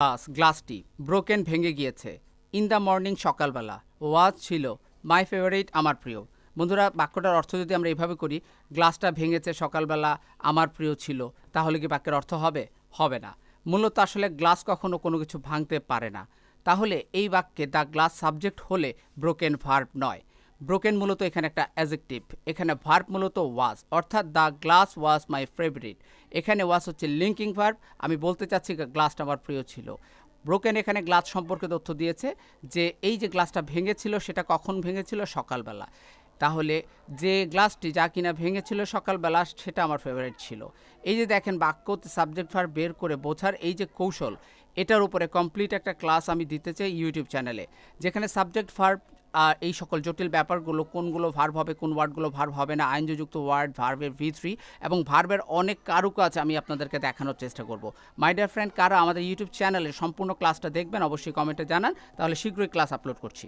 Glass গ্লাসটি broken ভেঙে গিয়েছে। In the morning সকালবেলা। ওয়াজ ছিল, মাই ফেভারিট, আমার প্রিয়। বন্ধুরা, বাক্যটার অর্থ যদি আমরা এভাবে করি, গ্লাসটা ভেঙেছে সকালবেলা, আমার প্রিয় ছিল। তাহলে কি বাক্যের অর্থ হবে? হবে না। মূলত আসলে গ্লাস কখনো কোনো কিছু ভাঙতে পারে না। তাহলে এই বাক্যে দ্য গ্লাস সাবজেক্ট হলে ব্রোকেন ভার্ব নয়। ব্রোকেন মূলত এখানে একটা অ্যাজেক্টিভ এখানে ভার্ব মূলত ওয়াজ অর্থাৎ the glass was my favourite এখানে ওয়াজ হচ্ছে লিঙ্কিং ভার্ব আমি বলতে চাচ্ছি গ্লাসটা আমার প্রিয় ছিল। ব্রোকেন এখানে গ্লাস সম্পর্কে তথ্য দিয়েছে যে এই যে গ্লাসটা ভেঙেছিল, সেটা কখন ভেঙেছিল? সকালবেলা। তাহলে যে গ্লাসটি যা কিনা ভেঙেছিল সকালবেলা, সেটা আমার ফেভারিট ছিল। এই যে দেখেন বাক্য সাবজেক্ট ভার বের করে বোঝার এই যে কৌশল, এটার উপরে কমপ্লিট একটা ক্লাস আমি দিতে চাই ইউটিউব চ্যানেলে যেখানে সাবজেক্ট ভার্ব এই সকল জটিল ব্যাপারগুলো কোনগুলো ভার্ব হবে, কোন ওয়ার্ডগুলো ভার্ব হবে না, আইনযুক্ত ওয়ার্ড ভার্বের ভি থ্রি এবং ভার্বের অনেক কারুকাজ আমি আপনাদেরকে দেখানোর চেষ্টা করব। মাই ডিয়ার ফ্রেন্ড কারা আমাদের ইউটিউব চ্যানেলে সম্পূর্ণ ক্লাসটা দেখবেন, অবশ্যই কমেন্টে জানান, তাহলে শীঘ্রই ক্লাস আপলোড করছি।